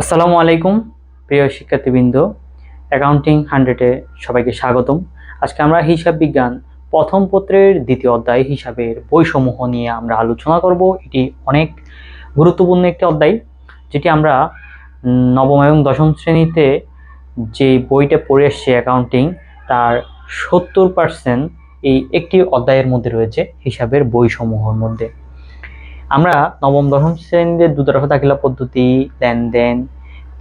আসসালামু আলাইকুম, প্রিয় শিক্ষার্থীবৃন্দ। অ্যাকাউন্টিং হান্ড্রেডে সবাইকে স্বাগতম। আজকে আমরা হিসাব বিজ্ঞান প্রথম পত্রের দ্বিতীয় অধ্যায় হিসাবের বইসমূহ নিয়ে আমরা আলোচনা করব। এটি অনেক গুরুত্বপূর্ণ একটি অধ্যায়, যেটি আমরা নবম এবং দশম শ্রেণীতে যে বইটা পড়ে এসছে অ্যাকাউন্টিং তার সত্তর পার্সেন্ট এই একটি অধ্যায়ের মধ্যে রয়েছে হিসাবের বইসমূহের মধ্যে। আমরা নবম, দশম শ্রেণীতে দুতরফা দাখিলা পদ্ধতি, লেনদেন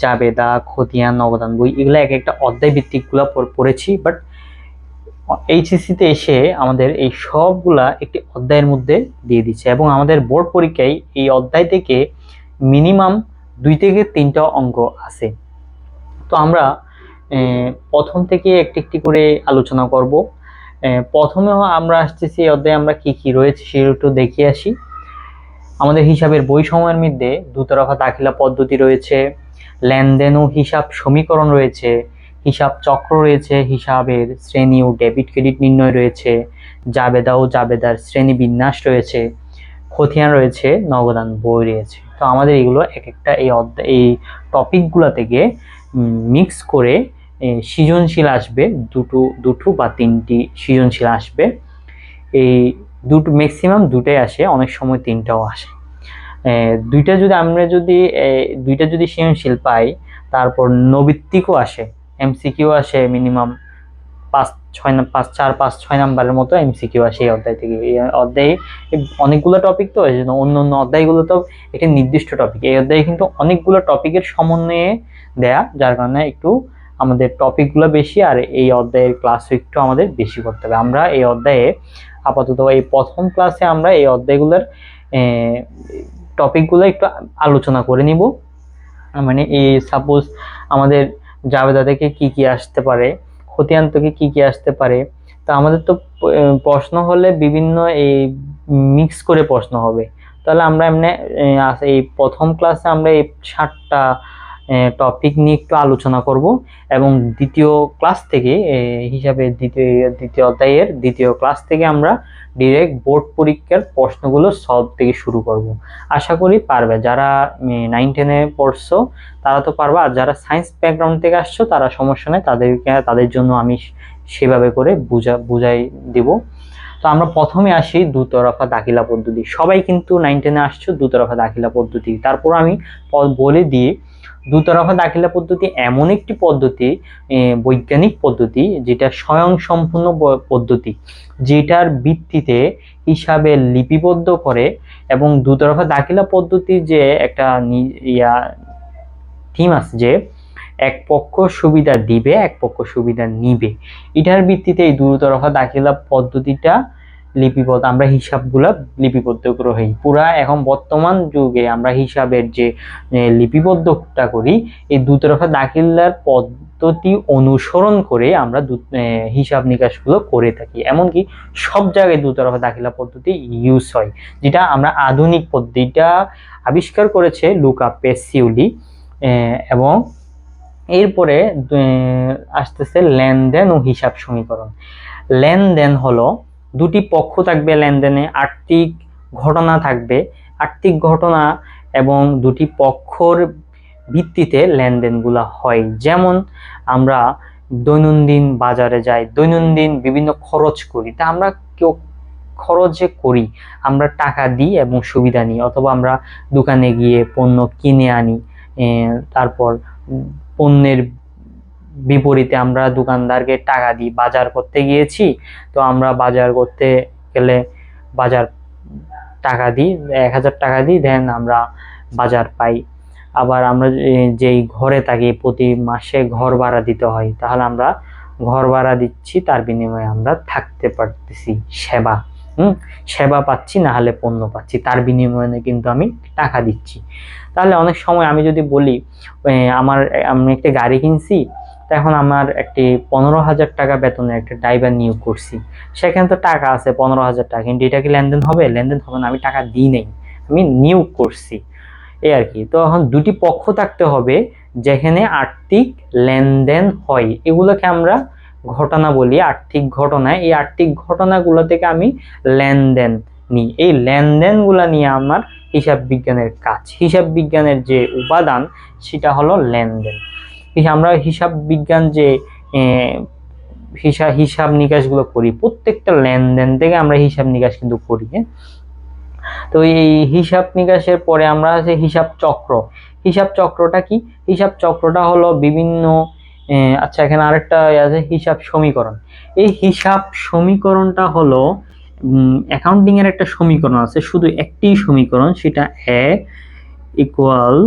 চাবেদা খতিয়ান অবদান বই, এগুলো এক একটা অধ্যায় ভিত্তিকগুলো পড়- পড়েছি বাট এইচএসসিতে এসে আমাদের এই সবগুলা একটি অধ্যায়ের মধ্যে দিয়ে দিচ্ছে এবং আমাদের বোর্ড পরীক্ষায় এই অধ্যায় থেকে মিনিমাম দুই থেকে তিনটা অঙ্ক আছে। তো আমরা প্রথম থেকে একটি একটি করে আলোচনা করব। প্রথমে আমরা আসতেছি এই অধ্যায়ে আমরা কি কি রয়েছে সেটা একটু দেখে আসি। আমাদের হিসাবের বই সময়ের মধ্যে দুতরফা দাখিলা পদ্ধতি রয়েছে লেনদেন ও হিসাব সমীকরণ রয়েছে, হিসাব চক্র রয়েছে, হিসাবের শ্রেণি ও ডেবিট ক্রেডিট নির্ণয় রয়েছে, জাবেদা ও জাবেদার শ্রেণি বিন্যাস রয়েছে, খতিয়ান রয়েছে নগদান বই রয়েছে। তো আমাদের এগুলো এক একটা এই অধ্যায় এই টপিকগুলো থেকে মিক্স করে সৃজনশীল আসবে, দুটো দুটো বা তিনটি সৃজনশীল আসবে। এই দুটো ম্যাক্সিমাম দুটাই আসে, অনেক সময় তিনটাও আসে। দুইটা যদি আমরা যদি দুইটা যদি সৃজনশীল পাই, তারপর নৈবিত্তিকও আসে, এমসিকিউ আসে মিনিমাম পাঁচ, ছয় পাঁচ, চার, পাঁচ, ছয় নাম্বারের মতো এমসিকিউ আসে এই অধ্যায় থেকে। এই অধ্যায়ে অনেকগুলো টপিক তো এই জন্য অন্য অন্য অধ্যায়গুলো তো একটি নির্দিষ্ট টপিক এই অধ্যায়ে কিন্তু অনেকগুলো টপিকের সমন্বয়ে দেয়া, যার কারণে একটু আমাদের টপিকগুলো বেশি আর এই অধ্যায়ের ক্লাসও একটু আমাদের বেশি করতে হবে। আমরা এই অধ্যায়ে আপাতত এই প্রথম ক্লাসে আমরা এই অধ্যায়গুলোর টপিকগুলো একটু আলোচনা করে নিব। মানে এই সাপোজ আমাদের জাবেদা থেকে কি কি আসতে পারে খতিয়ান থেকে কি কি আসতে পারে, তো আমাদের তো প্রশ্ন হলে বিভিন্ন এই মিক্স করে প্রশ্ন হবে। তাহলে আমরা এমনি এই প্রথম ক্লাসে আমরা এই ষাটটা টপিক নিয়ে একটু আলোচনা করব এবং দ্বিতীয় ক্লাস থেকে হিসাবে দ্বিতীয় দ্বিতীয় অধ্যায়ের দ্বিতীয় ক্লাস থেকে আমরা ডিরেক্ট বোর্ড পরীক্ষার প্রশ্নগুলো সলভ থেকে শুরু করব। আশা করি পারবে। যারা নাইন টেনে পড়ছো, তারা তো পারবে। আর যারা সায়েন্স ব্যাকগ্রাউন্ড থেকে আসছো, তারা সমস্যা নেই। তাদেরকে, তাদের জন্য আমি সেভাবে করে বুঝা, বুঝাই দেব। তো আমরা প্রথমে আসি দুতরফা দাখিলা পদ্ধতি। সবাই কিন্তু নাইন টেনে আসছো, দুতরফা দাখিলা পদ্ধতি। তারপর আমি বলে দিই দুতরফা দাখিলা পদ্ধতি এমন একটি পদ্ধতি বৈজ্ঞানিক পদ্ধতি, যেটা স্বয়ংসম্পূর্ণ পদ্ধতি, যেটার ভিত্তিতে হিসাবে লিপিবদ্ধ করে এবং দুতরফা দাখিলা পদ্ধতির যে একটা ইয়া, থিম আছে যে, এক পক্ষ সুবিধা দিবে, এক পক্ষ সুবিধা নিবে। এটার ভিত্তিতে এই দুতরফা দাখিলা পদ্ধতিটা লিপিবদ্ধ, আমরা হিসাবগুলা লিপিবদ্ধ করে হই পুরা এখন বর্তমান যুগে আমরা হিসাবের যে লিপিবদ্ধটা করি, এই দুতরফা দাখিলার পদ্ধতি অনুসরণ করে আমরা হিসাব নিকাশগুলো করে থাকি। এমনকি সব জায়গায় দুতরফা দাখিলা পদ্ধতি ইউজ হয়, যেটা আমরা আধুনিক পদ্ধতিটা আবিষ্কার করেছে লুকা পেসিউলি এবং এরপরে আসতেছে লেনদেন ও হিসাব সমীকরণ। লেনদেন হলো দুটি পক্ষ থাকবে লেনদেনে, আর্থিক ঘটনা থাকবে, আর্থিক ঘটনা এবং দুটি পক্ষর ভিত্তিতে লেনদেনগুলো হয়। যেমন আমরা দৈনন্দিন বাজারে যাই, দৈনন্দিন বিভিন্ন খরচ করি। তা আমরা কেউ খরচ করি, আমরা টাকা দিই এবং সুবিধা নিই। অথবা আমরা দোকানে গিয়ে পণ্য কিনে আনি তারপর পণ্যের বিপরীতে আমরা দোকানদারকে টাকা দিই বাজার করতে গিয়েছি, তো আমরা বাজার করতে গেলে বাজার টাকা দিই এক হাজার টাকা দিই দেন আমরা বাজার পাই। আবার আমরা যেই ঘরে থাকি প্রতি মাসে ঘর ভাড়া দিতে হয়, তাহলে আমরা ঘর ভাড়া দিচ্ছি, তার বিনিময়ে আমরা থাকতে পারতেছি, সেবা। হুম? সেবা পাচ্ছি, না হলে পণ্য পাচ্ছি, তার বিনিময়ে কিন্তু আমি টাকা দিচ্ছি। তাহলে অনেক সময় আমি যদি বলি আমার, আমি একটা গাড়ি কিনছি এখন আমার একটি পনেরো হাজার টাকা বেতনের একটা ড্রাইভার নিয়োগ করছি। সেখানে তো টাকা আছে পনেরো হাজার টাকা, কিন্তু এটা কি লেনদেন হবে? লেনদেন হবে না, আমি টাকা দিই নাই, আমি নিয়োগ করছি। এই আর কি, তো এখন দুটি পক্ষ থাকতে হবে, যেখানে আর্থিক লেনদেন হয়। এগুলোকে আমরা ঘটনা বলি, আর্থিক ঘটনা এই আর্থিক ঘটনাগুলো থেকে আমি লেনদেন নিই। এই লেনদেনগুলো নিয়ে আমার হিসাব বিজ্ঞানের কাজ। হিসাব বিজ্ঞানের যে উপাদান, সেটা হলো লেনদেন। আমরা হিসাব বিজ্ঞান যে হিসাব হিসাব নিকাশগুলো করি, প্রত্যেকটা লেনদেন থেকে আমরা হিসাব নিকাশ কিন্তু করি হ্যাঁ? তো এই হিসাব নিকাশের পরে আমরা আছে হিসাব চক্র। হিসাব চক্রটা কি? হিসাব চক্রটা হলো বিভিন্ন আচ্ছা এখানে আরেকটা আছে হিসাব সমীকরণ। এই হিসাব সমীকরণটা হলো অ্যাকাউন্টিং এর একটা সমীকরণ আছে, শুধু একটি সমীকরণ, সেটা এ ইকুয়াল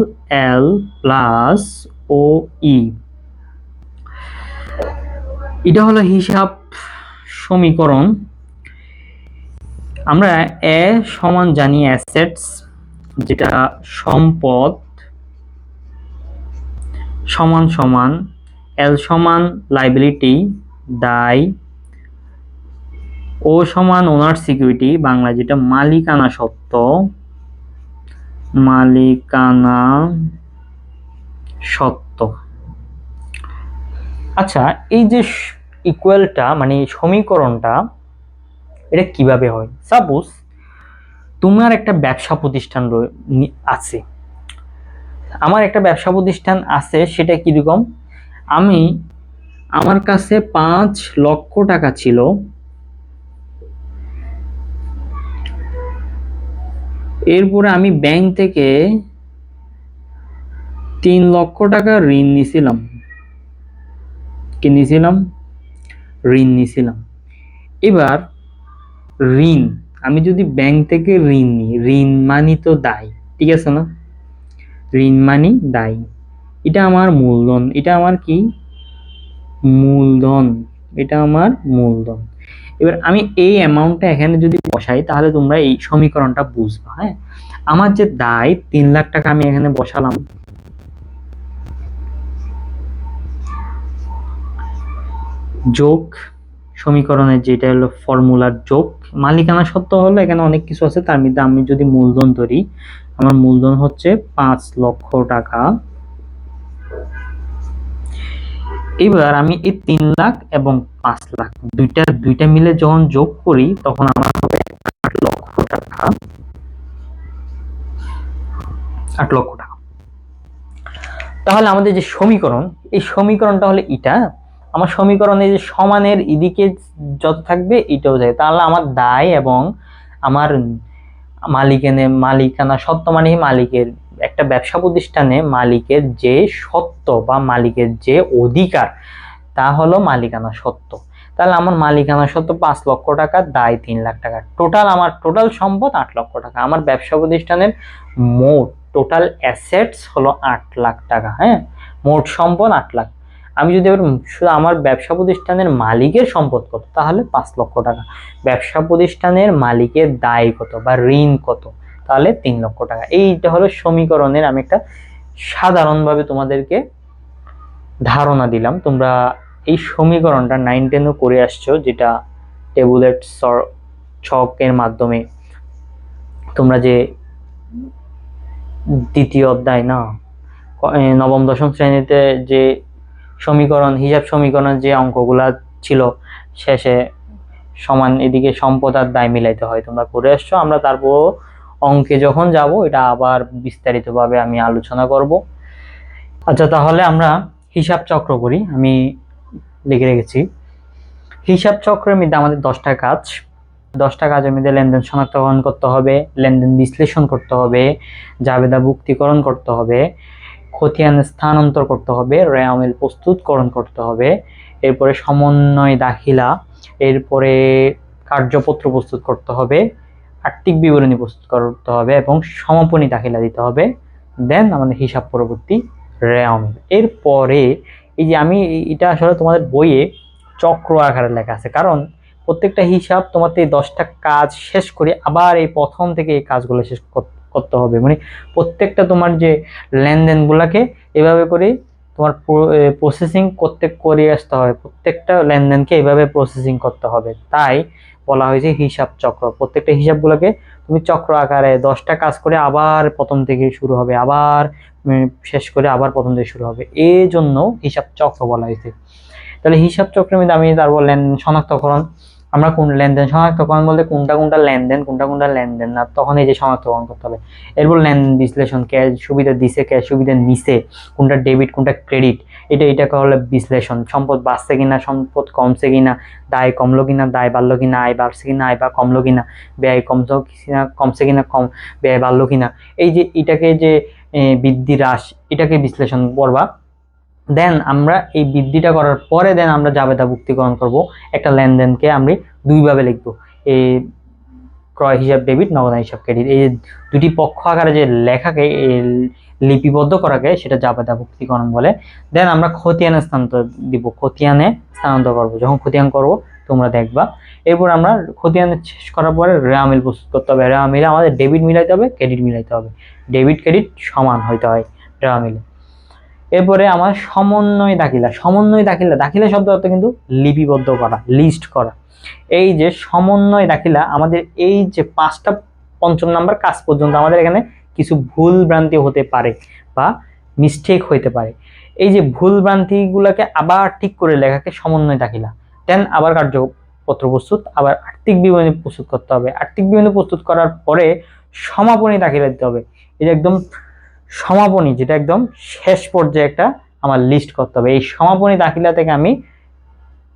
এল প্লাস ও ই এটা হলো হিসাব সমীকরণ। আমরা এ সমান জানি অ্যাসেটস যেটা সম্পদ, সমান সমান এল সমান লাইবিলিটি দায়, ও সমান ওনার সিকিউরিটি বাংলা যেটা মালিকানা সত্ত্ব মালিকানা সত্ত্ব আচ্ছা এই যে ইকুয়ালটা মানে সমীকরণটা, এটা কীভাবে হয়? সাপোজ তোমার একটা ব্যবসা প্রতিষ্ঠান আছে। আমার একটা ব্যবসা প্রতিষ্ঠান আছে, সেটা কীরকম? আমি, আমার কাছে পাঁচ লক্ষ টাকা ছিল। এরপরে আমি ব্যাংক থেকে তিন লক্ষ টাকা ঋণ নিছিলাম কি নিছিলাম ঋণ নিছিলাম এবার ঋণ, আমি যদি ব্যাংক থেকে ঋণ নিই, ঋণ মানি তো দায়, ঠিক আছে না? ঋণ মানি দায়। এটা আমার মূলধন, এটা আমার কি? মূলধন, এটা আমার মূলধন। এবার আমি এই অ্যামাউন্টটা এখানে যদি বসাই, তাহলে তোমরা এই সমীকরণটা বুঝবা হ্যাঁ? আমার যে দায়, তিন লাখ টাকা আমি এখানে বসালাম যোগ, সমীকরণের যেটা হলো ফর্মুলার যোগ, মালিকানা সত্ত্ব হলো এখানে অনেক কিছু আছে, তার মধ্যে আমি যদি মূলধন ধরি, আমার মূলধন হচ্ছে পাঁচ লক্ষ টাকা। এবার আমি এই তিন লাখ এবং পাঁচ লাখ দুইটা দুইটা মিলে যখন যোগ করি, তখন আমার হবে আট লক্ষ টাকা। আট লক্ষ টাকা। তাহলে আমাদের যে সমীকরণ, এই সমীকরণটা হলে এটা আমার সমীকরণে যে সমানের এদিকে যত থাকবে এটাও যায়। তাহলে আমার দায় এবং আমার মালিকানে মালিকানা সত্ত্ব মানে মালিকের, একটা ব্যবসা প্রতিষ্ঠানে মালিকের যে সত্ত্ব বা মালিকের যে অধিকার, তা হলো মালিকানা সত্ত্ব তাহলে আমার মালিকানা সত্ত্ব পাঁচ লক্ষ টাকা, দায় তিন লাখ টাকা। টোটাল আমার টোটাল সম্পদ আট লক্ষ টাকা। আমার ব্যবসা প্রতিষ্ঠানের মোট টোটাল অ্যাসেটস হলো আট লাখ টাকা হ্যাঁ? মোট সম্পদ আট লাখ আমি যদি এবার শুধু আমার ব্যবসা প্রতিষ্ঠানের মালিকের সম্পদ কত, তাহলে পাঁচ লক্ষ টাকা। ব্যবসা প্রতিষ্ঠানের মালিকের দায় কত বা ঋণ কত, তাহলে তিন লক্ষ টাকা। এইটা হলো সমীকরণের আমি একটা সাধারণভাবে তোমাদেরকে ধারণা দিলাম। তোমরা এই সমীকরণটা নাইন টেনও করে আসছো, যেটা টেবুলেট ছকের মাধ্যমে। তোমরা যে দ্বিতীয় অধ্যায় না নবম, দশম শ্রেণীতে যে সমীকরণ, হিসাব সমীকরণের যে অঙ্কগুলা ছিল, শেষে সমান এদিকে সম্পদ আর দায় মিলাইতে হয়। তোমরা করে আসছো আমরা তারপর অঙ্কে যখন যাব, এটা আবার বিস্তারিতভাবে আমি আলোচনা করব। আচ্ছা তাহলে আমরা হিসাব চক্র করি। আমি লিখে রেখেছি। হিসাব চক্রের মধ্যে আমাদের দশটা কাজ। দশটা কাজের মধ্যে লেনদেন শনাক্তকরণ করতে হবে, লেনদেন বিশ্লেষণ করতে হবে, জাবেদা ভুক্তিকরণ করতে হবে খতিয়ান স্থানান্তর করতে হবে রেয়ামেল প্রস্তুতকরণ করতে হবে, এরপরে সমন্বয় দাখিলা, এরপরে কার্যপত্র প্রস্তুত করতে হবে, আর্থিক বিবরণী প্রস্তুত করতে হবে এবং সমাপনী দাখিলা দিতে হবে, দেন আমাদের হিসাব পরবর্তী রেয়ামেল এরপরে এই যে আমি এটা আসলে তোমাদের বইয়ে চক্র আকারে লেখা আছে, কারণ প্রত্যেকটা হিসাব তোমাদের এই দশটা কাজ শেষ করে আবার এই প্রথম থেকে এই কাজগুলো শেষ কর- করতে হবে। মানে প্রত্যেকটা তোমার যে লেনদেনগুলোকে এভাবে করে তোমার প্রসেসিং করতে করে আসতে হবে। প্রত্যেকটা লেনদেনকে এভাবে প্রসেসিং করতে হবে। তাই বলা হয়েছে হিসাব চক্র। প্রত্যেকটা হিসাবগুলোকে তুমি চক্র আকারে দশটা কাজ করে আবার প্রথম থেকে শুরু হবে, আবার শেষ করে আবার প্রথম থেকে শুরু হবে। এই জন্য হিসাব চক্র বলা হয়েছে। তাহলে হিসাব চক্রের মধ্যে আমি তারপর লেনদেন শনাক্তকরণ আমরা কোন লেনদেন শনাক্তকরণ বলতে কোনটা কোনটা লেনদেন, কোনটা কোনটা লেনদেন, না, তখন এই যে শনাক্তকরণ করতে হবে। এরপর লেনদেন বিশ্লেষণ, ক্যাশ সুবিধা দিছে, ক্যাশ সুবিধা নিছে, কোনটা ডেবিট, কোনটা ক্রেডিট, এটা এটাকে হলো বিশ্লেষণ। সম্পদ বাড়ছে কিনা, সম্পদ কমছে কিনা, দায় কমলো কিনা, দায় বাড়লো কিনা, আয় বাড়ছে কিনা, আয় বা কমলো কিনা, ব্যয় কমছে কিনা কমছে কিনা, কম, ব্যয় বাড়লো কিনা। এই যে এটাকে যে বৃদ্ধি হ্রাস, এটাকে বিশ্লেষণ করবা। দেন আমরা এই বৃদ্ধিটা করার পরে দেন আমরা জাবেদা ভুক্তিকরণ করব। একটা লেনদেনকে আমরা দুইভাবে লিখব। এই ক্রয় হিসাব ডেবিট নগদ হিসাব ক্রেডিট এই দুটি পক্ষ আকারে যে লেখাকে লিপিবদ্ধ করাকে, সেটা জাবেদা ভুক্তিকরণ বলে। দেন আমরা খতিয়ানে স্থানান্তর দিব। খতিয়ানে স্থানান্তর করব। যখন খতিয়ান করব, তোমরা দেখবা। এরপর আমরা খতিয়ান শেষ করার পরে রেয়ামিল প্রস্তুত করতে হবে। রেয়ামিলে আমাদের ডেবিট মিলাইতে হবে ক্রেডিট মিলাইতে হবে। ডেবিট ক্রেডিট সমান হইতে হয় রেয়ামিলে এরপরে আমার সমন্বয় দাখিলা সমন্বয় দাখিলা দাখিলা শব্দ অর্থ কিন্তু লিপিবদ্ধ করা লিস্ট করা। এই যে সমন্বয় দাখিলা, আমাদের এই যে পাঁচটা পঞ্চম নাম্বার কাজ পর্যন্ত আমাদের এখানে কিছু ভুল ভ্রান্তি হতে পারে বা মিস্টেক হইতে পারে। এই যে ভুল ভ্রান্তিগুলোকে আবার ঠিক করে লেখাকে সমন্বয় দাখিলা। দেন আবার কার্যপত্র প্রস্তুত, আবার আর্থিক বিবরণী প্রস্তুত করতে হবে। আর্থিক বিবরণী প্রস্তুত করার পরে সমাপনী দাখিলা দিতে হবে। এটা একদম সমাপনী, যেটা একদম শেষ পর্যায়ে একটা আমার লিস্ট করতে হবে। এই সমাপনী দাখিলা থেকে আমি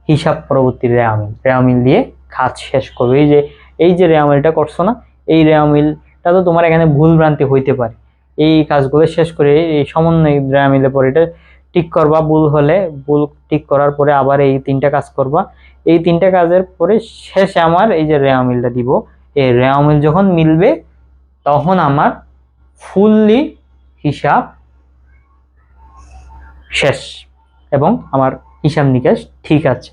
হিসাব পরবর্তী রেয়ামিল রেয়ামিল দিয়ে কাজ শেষ করব। এই যে এই যে রেয়ামিলটা করছ না, এই রেয়ামিলটা তো তোমার এখানে ভুল ভ্রান্তি হইতে পারে। এই কাজগুলো শেষ করে এই সমন্বয় রেয়ামিলের পরে এটা টিক করবা, ভুল হলে ভুল টিক করার পরে আবার এই তিনটা কাজ করবা। এই তিনটা কাজের পরে শেষে আমার এই যে রেয়ামিলটা দিব। এই রেয়ামিল যখন মিলবে, তখন আমার ফুললি হিসাব শেষ এবং আমার হিসাব নিকাশ ঠিক আছে।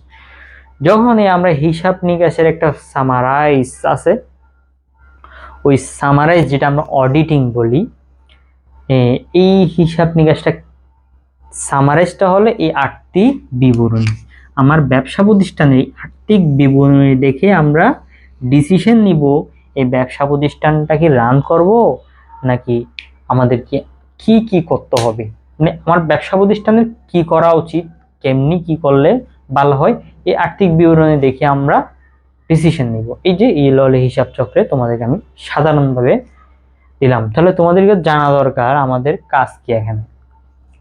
যখন এই আমরা হিসাব নিকাশের একটা সামারাইজ আছে, ওই সামারাইজ যেটা আমরা অডিটিং বলি এই হিসাব নিকাশটা সামারাইজটা হলো এই আর্থিক বিবরণী। আমার ব্যবসা প্রতিষ্ঠানের এই আর্থিক বিবরণী দেখে আমরা ডিসিশন নিব, এই ব্যবসা প্রতিষ্ঠানটা কি রান করব, নাকি আমাদেরকে কি কি করতে হবে? মানে আমার ব্যবসা প্রতিষ্ঠানের কি করা উচিত? কেমনি কি করলে ভালো হয়? এই আর্থিক বিবরণী দেখে আমরা ডিসিশন নিব। এই যে এই ললে হিসাব চক্রে তোমাদেরকে আমি সাধারণভাবে দিলাম। তাহলে তোমাদেরকে জানা দরকার আমাদের কাজ কি এখানে।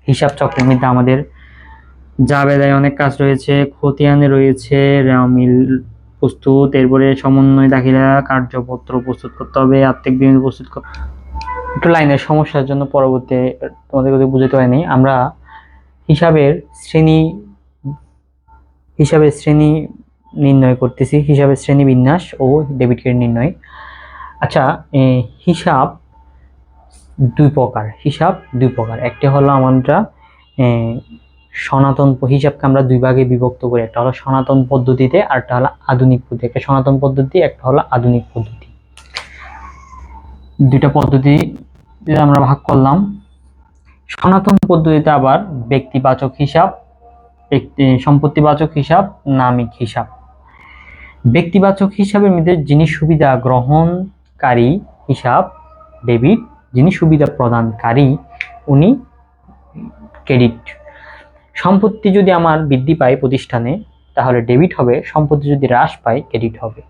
হিসাব চক্রের মধ্যে আমাদের জাবেদায় অনেক কাজ রয়েছে, খতিয়ানে রয়েছে রেওয়ামিল প্রস্তুত, এরপরে সমন্বয় দাখিলা, কার্যপত্র প্রস্তুত করতে হবে, আর্থিক বিবরণী প্রস্তুত করতে একটু লাইনের সমস্যার জন্য পরবর্তী তোমাদের কথা বুঝতে হয়নি আমরা হিসাবের শ্রেণি হিসাবের শ্রেণি নির্ণয় করতেছি। হিসাবের শ্রেণি বিন্যাস ও ডেবিট কার্ড নির্ণয়। আচ্ছা হিসাব দুই প্রকার, হিসাব দুই প্রকার। একটা হলো আমরা সনাতন হিসাবকে আমরা দুই ভাগে বিভক্ত করি। একটা হলো সনাতন পদ্ধতিতে, আর একটা হলো আধুনিক পদ্ধতি। একটা সনাতন পদ্ধতি, একটা হলো আধুনিক পদ্ধতি। দুইটা পদ্ধতি আমরা ভাগ করলাম। সনাতন পদ্ধতিতে আবার ব্যক্তিবাচক হিসাব সম্পত্তিবাচক হিসাব, নামিক হিসাব। ব্যক্তিবাচক হিসাবের মধ্যে যিনি সুবিধা গ্রহণকারী হিসাব, ডেবিট, যিনি সুবিধা প্রদানকারী, উনি ক্রেডিট। সম্পত্তি যদি আমার বৃদ্ধি পায় প্রতিষ্ঠানে, তাহলে ডেবিট হবে। সম্পত্তি যদি হ্রাস পায়, ক্রেডিট হবে।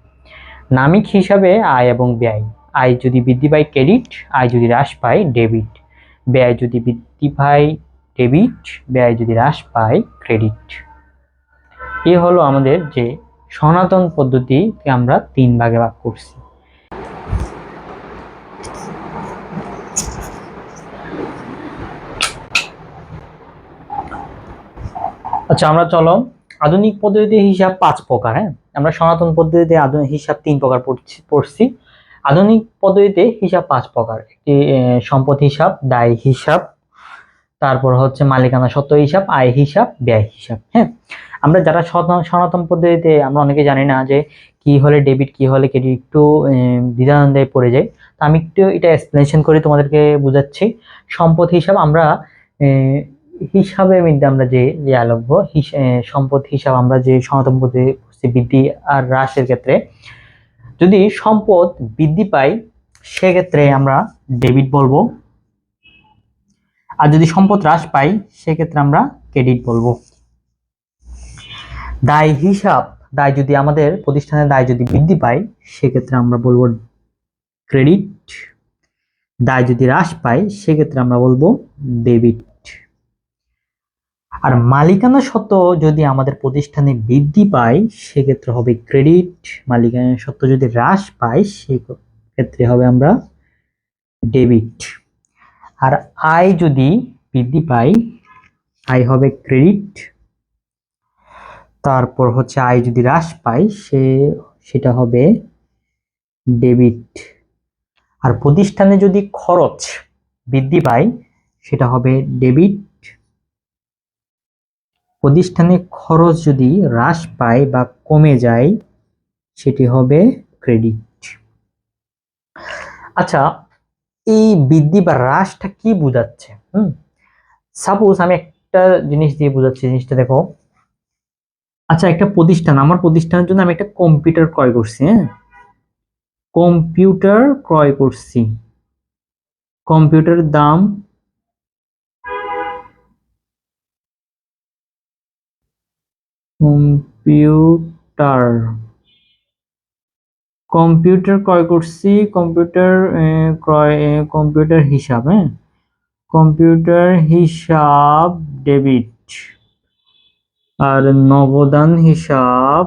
নামিক হিসাবে আয় এবং ব্যয়। আয় যদি বৃদ্ধি পায় ক্রেডিট, আয় যদি হ্রাস পায় ডেবিট। ব্যয় যদি বৃদ্ধি পায় ডেবিট, ব্যয় যদি হ্রাস পায় ক্রেডিট। এ হলো আমাদের যে সনাতন পদ্ধতিকে আমরা তিন ভাগে ভাগ করছি। আচ্ছা আমরা চলো আধুনিক পদ্ধতিতে হিসাব পাঁচ প্রকার হ্যাঁ? আমরা সনাতন পদ্ধতিতে আধুনিক হিসাব তিন প্রকার পড়ছি পড়ছি। আধুনিক পদ্ধতিতে হিসাব পাঁচ প্রকার। একটি সম্পদ হিসাব দায় হিসাব তারপর হচ্ছে মালিকানা সত্ত্ব হিসাব আয় হিসাব ব্যয় হিসাব হ্যাঁ? আমরা যারা সনাতন পদ্ধতিতে আমরা অনেকে জানি না যে কি হলে ডেবিট কি হলে ক্রেডিট একটু আহ, দ্বিধাদ্বন্দ্বে পড়ে যায় তো আমি একটু এটা এক্সপ্লেনেশন করে তোমাদেরকে বোঝাচ্ছি। সম্পদ হিসাব আমরা আহ, হিসাবের মধ্যে আমরা যে যে আলব্য সম্পদ হিসাব আমরা যে সনাতন পদ্ধতি বৃদ্ধি আর হ্রাসের ক্ষেত্রে যদি সম্পদ বৃদ্ধি পায়, সেক্ষেত্রে আমরা ডেবিট বলব। আর যদি সম্পদ হ্রাস পাই সেক্ষেত্রে আমরা ক্রেডিট বলব। দায় হিসাব, দায় যদি আমাদের প্রতিষ্ঠানের দায় যদি বৃদ্ধি পায়, সেক্ষেত্রে আমরা বলব ক্রেডিট দায় যদি হ্রাস পায়, সেক্ষেত্রে আমরা বলব ডেবিট আর মালিকানা সত্ত্ব যদি আমাদের প্রতিষ্ঠানে বৃদ্ধি পায়, সেক্ষেত্রে হবে ক্রেডিট মালিকানা সত্ত্ব যদি হ্রাস পায়, সেক্ষেত্রে হবে আমরা ডেবিট আর আয় যদি বৃদ্ধি পায়, আয় হবে ক্রেডিট তারপর হচ্ছে আয় যদি হ্রাস পায়, সে, সেটা হবে ডেবিট আর প্রতিষ্ঠানে যদি খরচ বৃদ্ধি পায়, সেটা হবে ডেবিট প্রতিষ্ঠানে খরচ যদি হ্রাস পায় বা কমে যায়, সেটি হবে ক্রেডিট আচ্ছা এই বৃদ্ধি বা হ্রাসটা কি বোঝাচ্ছে? হুম সাপোজ আমি একটা জিনিস দিয়ে বোঝাচ্ছি, জিনিসটা দেখো। আচ্ছা একটা প্রতিষ্ঠান, আমার প্রতিষ্ঠানের জন্য আমি একটা কম্পিউটার ক্রয় করছি হ্যাঁ? কম্পিউটার ক্রয় করছি। কম্পিউটারের দাম কম্পিউটার। কম্পিউটার ক্রয় করছি, কম্পিউটার ক্রয় কম্পিউটার হিসাব হ্যাঁ? কম্পিউটার হিসাব, ডেবিট। আর নবদান হিসাব,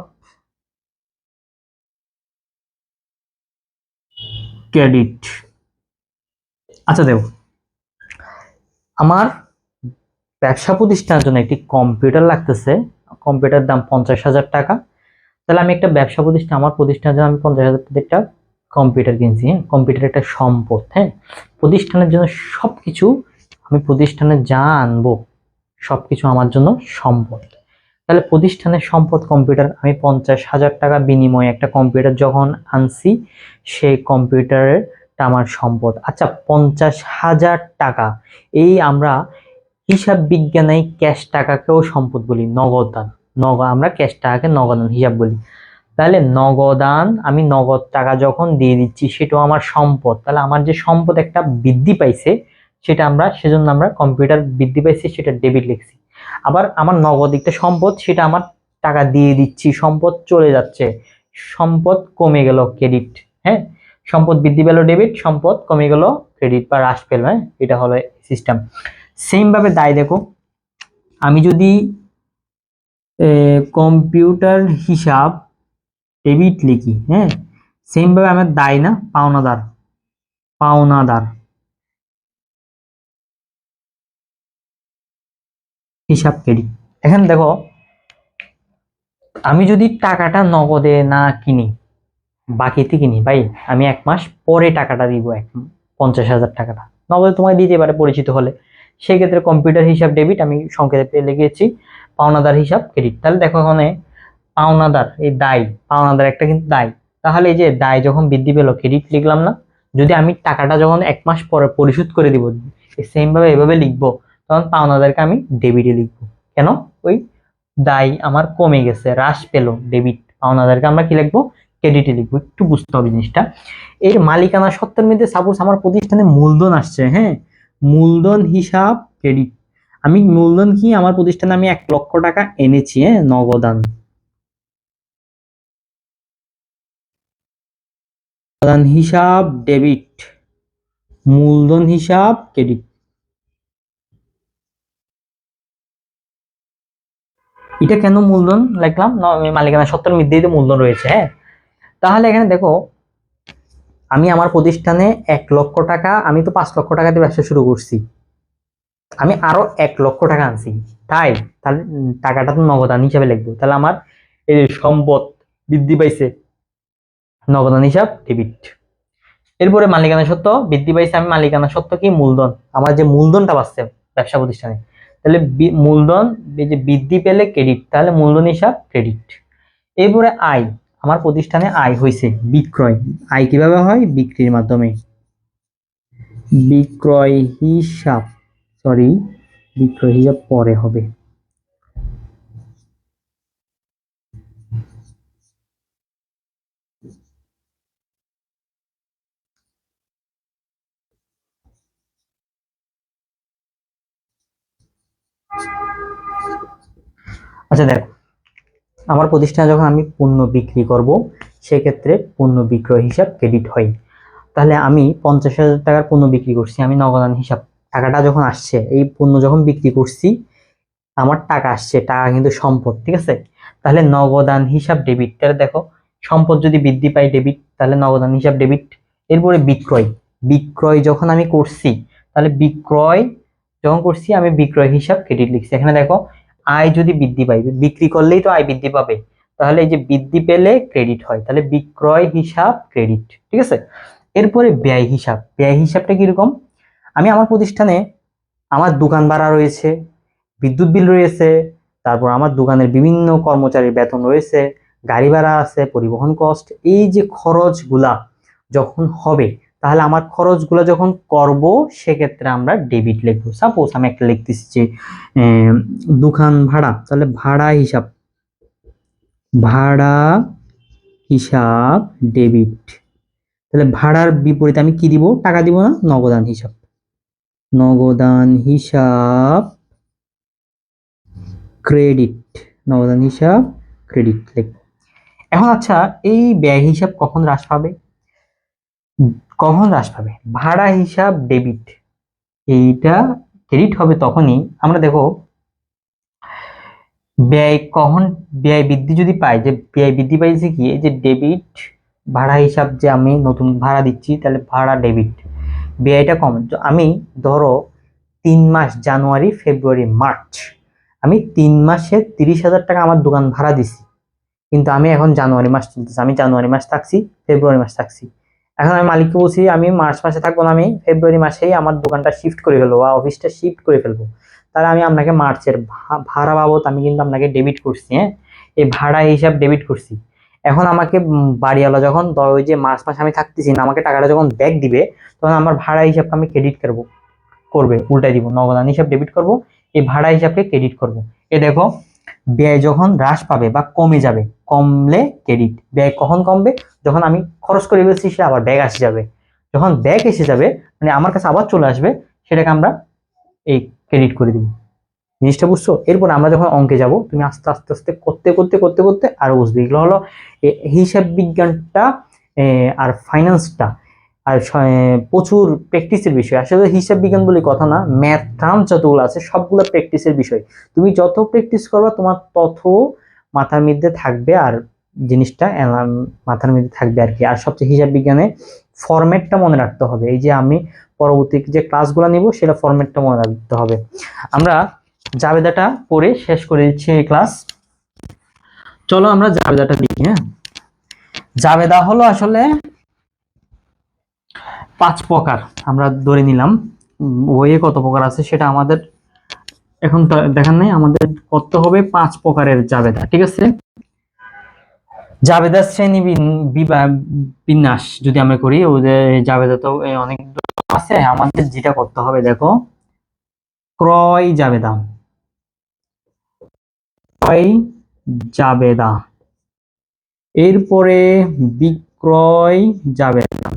ক্রেডিট। আচ্ছা দেখো। আমার ব্যবসা প্রতিষ্ঠানের জন্য একটি কম্পিউটার লাগতেছে। কম্পিউটার দাম পঞ্চাশ হাজার টাকা। তাহলে আমি একটা ব্যবসা প্রতিষ্ঠান, আমার প্রতিষ্ঠানের জন্য আমি পঞ্চাশ হাজার একটা কম্পিউটার কিনছি হ্যাঁ? কম্পিউটার একটা সম্পদ হ্যাঁ? প্রতিষ্ঠানের জন্য সব কিছু আমি প্রতিষ্ঠানে যা আনব সব কিছু আমার জন্য সম্পদ। তাহলে প্রতিষ্ঠানের সম্পদ কম্পিউটার, আমি পঞ্চাশ হাজার টাকা বিনিময়ে একটা কম্পিউটার যখন আনছি, সেই কম্পিউটারটা আমার সম্পদ। আচ্ছা পঞ্চাশ হাজার টাকা, এই আমরা হিসাব বিজ্ঞানে ক্যাশ টাকাকেও সম্পদ বলি, নগদান। নগ আমরা ক্যাশ টাকাকে নগদান হিসাব বলি। তাহলে নগদান, আমি নগদ টাকা যখন দিয়ে দিচ্ছি, সেটাও আমার সম্পদ। তাহলে আমার যে সম্পদ একটা বৃদ্ধি পাইছে, সেটা আমরা, সেজন্য আমরা কম্পিউটার বৃদ্ধি পাইছে, সেটা ডেবিট লিখছি। আবার আমার নগদ একটা সম্পদ, সেটা আমার টাকা দিয়ে দিচ্ছি, সম্পদ চলে যাচ্ছে। সম্পদ কমে গেল ক্রেডিট হ্যাঁ? সম্পদ বৃদ্ধি পেল ডেবিট সম্পদ কমে গেল ক্রেডিট বা হ্রাস পেল হ্যাঁ? এটা হলো সিস্টেম সেম ভাবে দায় দেখো। আমি যদি কম্পিউটার হিসাব ডেবিট লিখি হ্যাঁ? সেম ভাবে আমার দায় না, পাওনাদার পাওনাদার হিসাব ক্রেডিট এখানে দেখো, আমি যদি টাকাটা নগদে না কিনি, বাকিতে কিনি, ভাই, আমি এক মাস পরে টাকাটা দিব, এক পঞ্চাশ হাজার টাকাটা। নগদে তোমায় দিতে পারে, পরিচিত হলে। সেক্ষেত্রে কম্পিউটার হিসাব ডেবিট আমি সংক্ষেপে লিখেছি পাওনাদার হিসাব ক্রেডিট তাহলে দেখো এখানে পাওনাদার, এই দায়, পাওনাদার একটা কিন্তু দায়। তাহলে এই যে দায় যখন বৃদ্ধি পেল ক্রেডিট লিখলাম না, যদি আমি টাকাটা যখন এক মাস পরে পরিশোধ করে দিব সেম ভাবে এভাবে লিখব, তখন পাওনাদারকে আমি ডেবিটে লিখব। কেন? ওই দায় আমার কমে গেছে, হ্রাস পেল ডেবিট পাওনাদারকে আমরা কি লিখব? ক্রেডিটে লিখব। একটু বুঝতে হবে জিনিসটা। এর মালিকানা সত্ত্বের মধ্যে সাপোজ আমার প্রতিষ্ঠানে মূলধন আসছে হ্যাঁ? মূলধন হিসাব ক্রেডিট আমি মূলধন কি আমার প্রতিষ্ঠানে আমি এক লক্ষ টাকা এনেছি হ্যাঁ? নগদান। হিসাব ডেবিট মূলধন হিসাব ক্রেডিট এটা কেন মূলধন? লিখলাম মালিকানা মধ্যেই তো মূলধন রয়েছে হ্যাঁ? তাহলে এখানে দেখো আমি আমার প্রতিষ্ঠানে এক লক্ষ টাকা, আমি তো পাঁচ লক্ষ টাকা দিয়ে ব্যবসা শুরু করছি। আমি আরও এক লক্ষ টাকা আনছি। তাই, তাহলে টাকাটা তো নগদান হিসাবে লিখব। তাহলে আমার এই সম্পদ বৃদ্ধি পাইছে। নগদান হিসাব ডেবিট এরপরে মালিকানা সত্ত্ব বৃদ্ধি পাইছে আমি মালিকানা সত্ত্ব কি? মূলধন। আমার যে মূলধনটা পাচ্ছে ব্যবসা প্রতিষ্ঠানে, তাহলে মূলধন যে বৃদ্ধি পেলে ক্রেডিট তাহলে মূলধন হিসাব ক্রেডিট এরপরে আয়। আমার প্রতিষ্ঠানে আয় হয়েছে বিক্রয়। আয় কীভাবে হয়? বিক্রির মাধ্যমে। বিক্রয় হিসাব সরি বিক্রয় হিসাব পরে হবে। আচ্ছা দেখো আমার প্রতিষ্ঠানে যখন আমি পণ্য বিক্রি করব, সেক্ষেত্রে পণ্য বিক্রয় হিসাব ক্রেডিট হয়। তাহলে আমি পঞ্চাশ হাজার টাকার পণ্য বিক্রি করছি, আমি নগদান হিসাব, টাকাটা যখন আসছে, এই পণ্য যখন বিক্রি করছি, আমার টাকা আসছে, টাকা কিন্তু সম্পদ, ঠিক আছে? তাহলে নগদান হিসাব ডেবিট তাহলে দেখো, সম্পদ যদি বৃদ্ধি পায় ডেবিট তাহলে নগদান হিসাব ডেবিট এরপরে বিক্রয়। বিক্রয় যখন আমি করছি, তাহলে বিক্রয়, যখন করছি, আমি বিক্রয় হিসাব ক্রেডিট লিখছি। এখানে দেখো আয় যদি বৃদ্ধি পায়, বিক্রি করলেই তো আয় বৃদ্ধি পাবে। তাহলে এই যে বৃদ্ধি পেলে ক্রেডিট হয়, তাহলে বিক্রয় হিসাব ক্রেডিট ঠিক আছে? এরপরে ব্যয় হিসাব, ব্যয় হিসাবটা কীরকম? আমি আমার প্রতিষ্ঠানে আমার দোকান ভাড়া রয়েছে, বিদ্যুৎ বিল রয়েছে, তারপর আমার দোকানের বিভিন্ন কর্মচারীর বেতন রয়েছে, গাড়ি ভাড়া আছে, পরিবহন কস্ট এই যে খরচগুলা যখন হবে তাহলে আমার খরচগুলো যখন করব, সেক্ষেত্রে আমরা ডেবিট লিখব। সাপোজ আমি একটা লিখতেছি যে দোকান ভাড়া, তাহলে ভাড়া হিসাব ভাড়া হিসাব ডেবিট তাহলে ভাড়ার বিপরীতে আমি কি দিব? টাকা দিব না? নগদান হিসাব। নগদান হিসাব ক্রেডিট নগদান হিসাব ক্রেডিট লিখব। এখন আচ্ছা এই ব্যয় হিসাব কখন হ্রাস পাবে? কখন হ্রাস পাবে? ভাড়া হিসাব ডেবিট এইটা ক্রেডিট হবে তখনই। আমরা দেখো ব্যয় কখন, ব্যয় বৃদ্ধি যদি পাই, যে ব্যয় বৃদ্ধি পাইছে কি? যে ডেবিট ভাড়া হিসাব যে আমি নতুন ভাড়া দিচ্ছি, তাহলে ভাড়া ডেবিট ব্যয়টা কম। আমি ধরো তিন মাস জানুয়ারি, ফেব্রুয়ারি, মার্চ, আমি তিন মাসে তিরিশ হাজার টাকা আমার দোকান ভাড়া দিছি। কিন্তু আমি এখন জানুয়ারি মাস চলতেছি। আমি জানুয়ারি মাস থাকছি, ফেব্রুয়ারি মাস থাকছি। এখন আমি মালিককে বলছি, আমি মার্চ মাসে থাকব না, আমি ফেব্রুয়ারি মাসেই আমার দোকানটা শিফট করে ফেলব বা অফিসটা শিফট করে ফেলব। তাহলে আমি আপনাকে মার্চের ভাড়া বাবদ আমি কিন্তু আপনাকে ডেবিট করছি হ্যাঁ? এই ভাড়া হিসাব ডেবিট করছি। এখন আমাকে বাড়িওয়ালা যখন ওই যে মার্চ মাসে আমি থাকতেছি না, আমাকে টাকাটা যখন ব্যাক দিবে, তখন আমার ভাড়া হিসাবকে আমি ক্রেডিট করব, করবে, উল্টাই দিব, নগদান হিসাব ডেবিট করব, এই ভাড়া হিসাবকে ক্রেডিট করব। এ দেখো ব্যয় যখন হ্রাস পাবে বা কমে যাবে, কমলে ক্রেডিট ব্যয় কখন কমবে? যখন আমি খরচ করে ফেলছি, সে আবার ব্যাগ আসে যাবে। যখন ব্যাগ এসে যাবে মানে আমার কাছে আবার চলে আসবে, সেটাকে আমরা এই ক্রেডিট করে দিব। জিনিসটা বুঝছ? এরপর আমরা যখন অঙ্কে যাব, তুমি আস্তে আস্তে আস্তে করতে করতে করতে করতে আরও বুঝবে। এগুলো হলো হিসাব বিজ্ঞানটা আর ফাইন্যান্সটা আর প্রচুর প্র্যাকটিসের বিষয়। আসলে হিসাব বিজ্ঞান বলে কথা না ম্যাথ টার্ম যতগুলো আছে সবগুলো প্র্যাকটিসের বিষয়। তুমি যত প্র্যাকটিস করবা, তোমার তত মাথার মধ্যে থাকবে আর জিনিসটা মাথার মধ্যে থাকবে আর কি। আর সবচেয়ে হিসাব বিজ্ঞানে ফরম্যাটটা মনে রাখতে হবে। এই যে আমি পরবর্তী যে ক্লাসগুলো নিব, সেটা ফরম্যাটটা মনে রাখতে হবে। আমরা জাবেদাটা পড়ে শেষ করে দিচ্ছি এই ক্লাস চলো আমরা জাবেদাটা দেখি হ্যাঁ? জাবেদা হলো আসলে পাঁচ প্রকার আমরা ধরে নিলাম। বইয়ে কত প্রকার আছে সেটা আমাদের এখন দেখার নাই, আমাদের করতে হবে পাঁচ প্রকারের জাবেদা, ঠিক আছে? জাবেদা শ্রেণি বিন্যাস যদি আমরা করি ও যে জাবেদা তো অনেক আছে, আমাদের যেটা করতে হবে, দেখো। ক্রয় জাবেদা। ক্রয় জাবেদা। এরপরে বিক্রয় জাবেদা।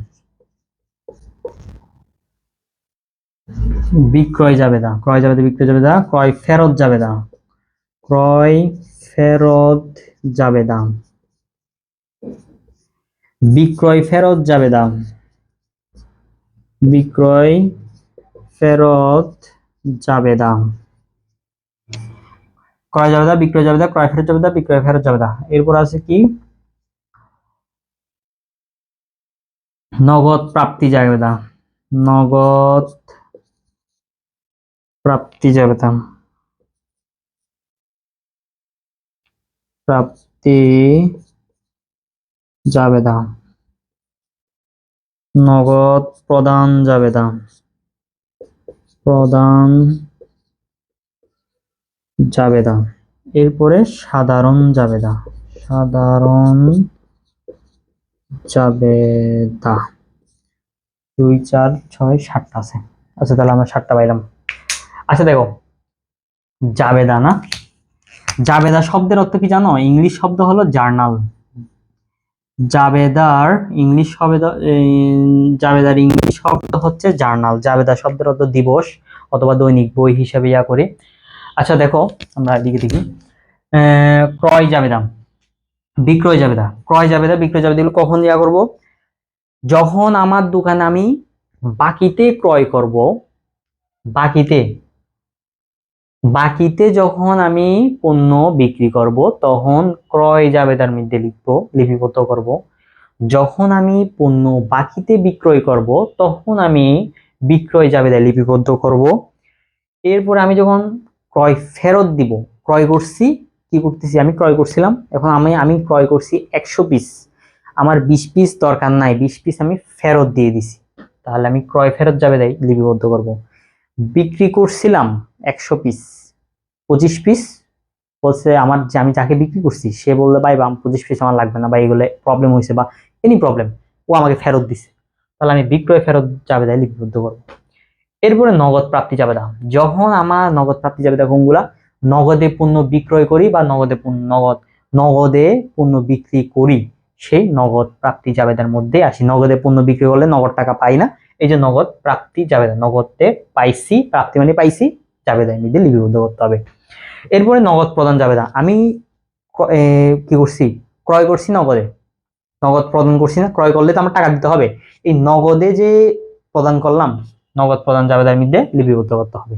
বিক্রয় জাবেদা ক্রয় জাবেদা বিক্রয় জাবেদা ক্রয় ফেরত জাবেদা ক্রয় ফেরত জাবেদা বিক্রয় ফেরত জাবেদা বিক্রয় ফেরত জাবেদা ক্রয় জাবেদা বিক্রয় জাবেদা ক্রয় ফেরত জাবেদা বিক্রয় ফেরত জাবেদা এরপর আছে কি? নগদ প্রাপ্তি যাবে জাবেদা নগদ প্রাপ্তি জাবেদা প্রাপ্তি জাবেদা নগদ প্রদান জাবেদা প্রদান জাবেদা এরপরে সাধারণ জাবেদা। সাধারণ জাবেদা। দুই, চার, ছয়, সাতটা আছে। আচ্ছা তাহলে আমরা সাতটা পাইলাম। আচ্ছা দেখো, জাবেদা না? জাবেদা শব্দের অর্থ কি জানো? ইংলিশ শব্দ হলো জার্নাল। জাবেদার ইংলিশ শব্দ জাবেদার ইংলিশ শব্দ হচ্ছে জার্নাল। জাবেদা শব্দের অর্থ দিবস অথবা দৈনিক বই হিসেবে ইয়া করে। আচ্ছা দেখো, আমরা এদিকে দেখি। ক্রয় জাবেদা। বিক্রয় জাবেদা। ক্রয় জাবেদা, বিক্রয় জাবেদা এগুলো কখন ইয়া করব? যখন আমার দোকানে আমি বাকিতে ক্রয় করব, বাকিতে বাকিতে যখন আমি পণ্য বিক্রি করব, তখন ক্রয় জাবেদার মধ্যে লিখব, লিপিবদ্ধ করব। যখন আমি পণ্য বাকিতে বিক্রয় করব, তখন আমি বিক্রয় জাবেদা লিপিবদ্ধ করব। এরপরে আমি যখন ক্রয় ফেরত দিব, ক্রয় করছি, কি করতেছি? আমি ক্রয় করছিলাম। এখন আমি আমি ক্রয় করছি একশো পিস। আমার বিশ পিস দরকার নাই, বিশ পিস আমি ফেরত দিয়ে দিছি। তাহলে আমি ক্রয় ফেরত যাবে দেয় লিপিবদ্ধ করব। বিক্রি করছিলাম একশো পিস পঁচিশ পিস বলছে, আমার যে আমি যাকে বিক্রি করছি, সে বলল, ভাই, বা, পঁচিশ পিস আমার লাগবে না বা এগুলো প্রবলেম হয়েছে বা এনি প্রবলেম ও আমাকে ফেরত দিছে। তাহলে আমি বিক্রয় ফেরত যাবে দেয় লিপিবদ্ধ করব। এরপরে নগদ প্রাপ্তি জাবেদা যখন আমার নগদ প্রাপ্তি জাবেদা কোনগুলা নগদে পণ্য বিক্রয় করি বা নগদে পণ্য, নগদ, নগদে পণ্য বিক্রি করি, সেই নগদ প্রাপ্তি জাবেদার মধ্যে আসি। নগদে পণ্য বিক্রি করলে নগদ টাকা পাই না, এই যে নগদ প্রাপ্তি জাবেদা নগদে পাইছি, প্রাপ্তি মানে পাইছি জাবেদার মধ্যে লিপিবদ্ধ করতে হবে। এরপরে নগদ প্রদান জাবেদা। আমি ক- করছি? ক্রয় করছি নগদে। নগদ প্রদান করছি না, ক্রয় করলে তো আমার টাকা দিতে হবে। এই নগদে যে প্রদান করলাম, নগদ প্রদান জাবেদার মধ্যে লিপিবদ্ধ করতে হবে।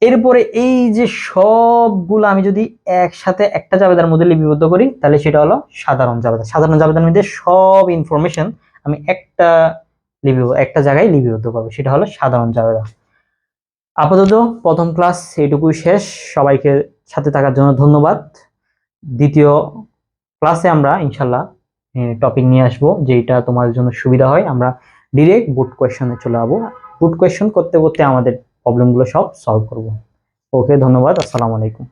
এরপরে এই যে সবগুলো আমি যদি একসাথে একটা জাবেদার মধ্যে লিপিবদ্ধ করি, তাহলে সেটা হলো সাধারণ জাবেদা। সাধারণ জাবেদার মধ্যে সব ইনফরমেশন আমি একটা লিপি একটা জায়গায় লিপিবদ্ধ করব। সেটা হলো সাধারণ জাবেদা। আপাতত প্রথম ক্লাস এইটুকুই শেষ। সবাইকে সাথে থাকার জন্য ধন্যবাদ। দ্বিতীয় ক্লাসে আমরা ইনশাল্লাহ টপিক নিয়ে আসব যেটা তোমার জন্য সুবিধা হয়। আমরা ডিরেক্ট বুট কোয়েশনে চলে যাব। বুট কোয়েশন করতে করতে আমাদের প্রবলেমগুলো সব সলভ করব। ওকে ধন্যবাদ। আসসালামু আলাইকুম।